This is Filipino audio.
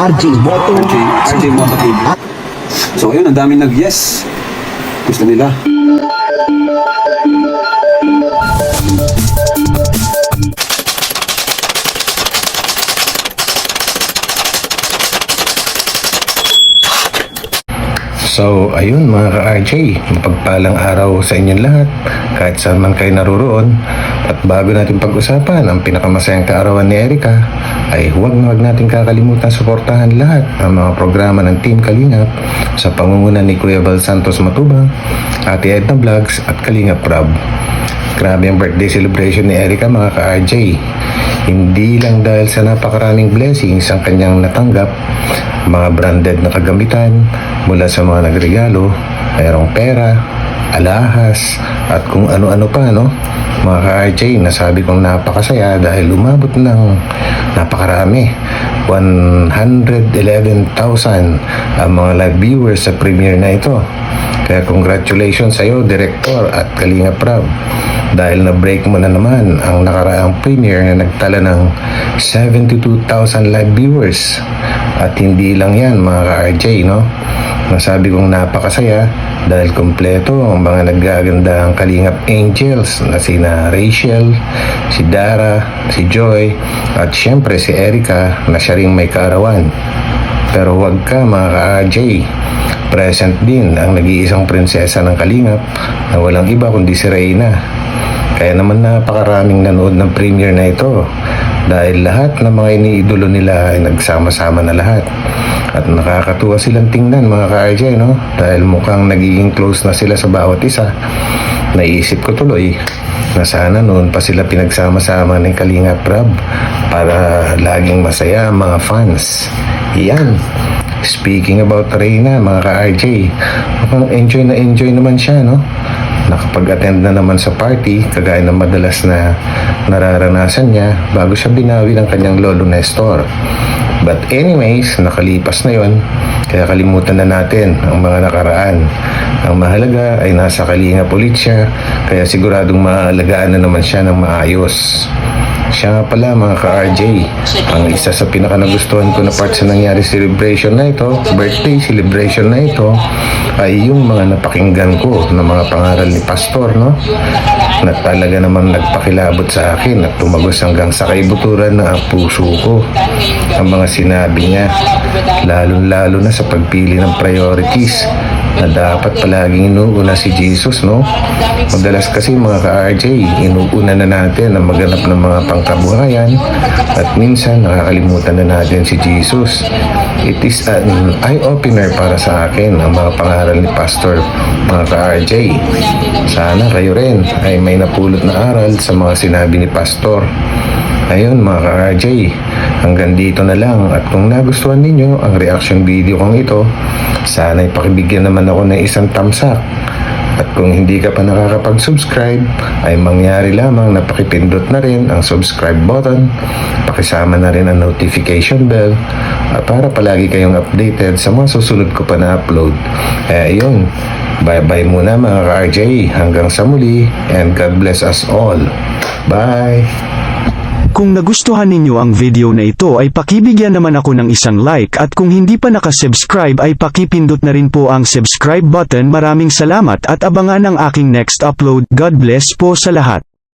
RJ Moto. RJ, RJ Moto TV. So ayun, ang daming nag-yes. Gusto nila. So, ayun mga ka-RJ, mapagpalang araw sa inyong lahat, kahit saan man kayo naroon. At bago natin pag-usapan ang pinakamasayang kaarawan ni Erika, ay huwag na huwag natin kakalimutan suportahan lahat ang mga programa ng Team Kalingap sa pangunguna ni Kuya Val Santos Matubang, Ate Edna Vlogs at Kalingap Rob. Grabe ang birthday celebration ni Erika mga ka-RJ. Hindi lang dahil sa napakaraming blessings ang kanyang natanggap, mga branded na kagamitan mula sa mga nagregalo, mayroong pera, alahas, at kung ano-ano pa, no? Mga ka-RJ, nasabi kong napakasaya dahil umabot ng napakarami. 111,000 ang mga live viewers sa premiere na ito. Kaya congratulations sa iyo, Director at Kalinga Prab. Dahil na-break mo na naman ang nakaraang premiere na nagtala ng 72,000 live viewers. At hindi lang yan mga ka-RJ, no? Nasabi kong napakasaya dahil kompleto ang mga naggaganda ang Kalingap Angels na sina Rachel, si Dara, si Joy, at syempre si Erica na siya ring may kaarawan. Pero huwag ka mga ka-RJ, present din ang nag-iisang prinsesa ng Kalingap na walang iba kundi si Reyna. Kaya naman napakaraming nanood ng premiere na ito dahil lahat ng mga iniidolo nila ay nagsama-sama na lahat. At nakakatuwa silang tingnan mga ka-RJ, no? Dahil mukhang nagiging close na sila sa bawat isa. Naisip ko tuloy na sana noon pa sila pinagsama-sama ng Kalinga Prab para laging masaya ang mga fans. Yan. Speaking about Reyna, mga ka-RJ, mukhang enjoy na enjoy naman siya, no? Nakapag-attend na naman sa party, kagaya ng madalas na nararanasan niya bago siya binawi ng kanyang lolo Nestor. But anyways, nakalipas na yon, kaya kalimutan na natin ang mga nakaraan. Ang mahalaga ay nasa kalinga ulit siya, kaya siguradong maaalagaan na naman siya ng maayos. Siya nga pala mga ka-RJ, ang isa sa pinaka nagustuhan ko na part sa nangyari celebration na ito, birthday celebration na ito, ay yung mga napakinggan ko na mga pangaral ni Pastor, no? Na talaga namang nagpakilabot sa akin at tumagos hanggang sa kaibuturan ang puso ko. Ang mga sinabi niya, lalong-lalo na sa pagpili ng priorities na dapat palaging inuuna si Jesus, no? Madalas kasi mga ka-RJ, inuuna na natin ang maganap ng mga pangkabuhayan at minsan nakakalimutan na natin si Jesus. It is an eye-opener para sa akin ang mga pangaral ni Pastor, mga ka-RJ. Sana kayo rin ay may napulot na aral sa mga sinabi ni Pastor. Ayun mga ka-RJ, hanggang dito na lang at kung nagustuhan ninyo ang reaction video kong ito, sana ipakibigyan naman ako ng isang thumbs up. At kung hindi ka pa nakakapag-subscribe, ay mangyari lamang na pakipindot na rin ang subscribe button, pakisama na rin ang notification bell, para palagi kayong updated sa mga susunod ko pa na upload. Kaya ayun, bye-bye muna mga ka-RJ, hanggang sa muli, and God bless us all. Bye! Kung nagustuhan ninyo ang video na ito ay pakibigyan naman ako ng isang like at kung hindi pa nakasubscribe ay pakipindot na rin po ang subscribe button. Maraming salamat at abangan ang aking next upload. God bless po sa lahat.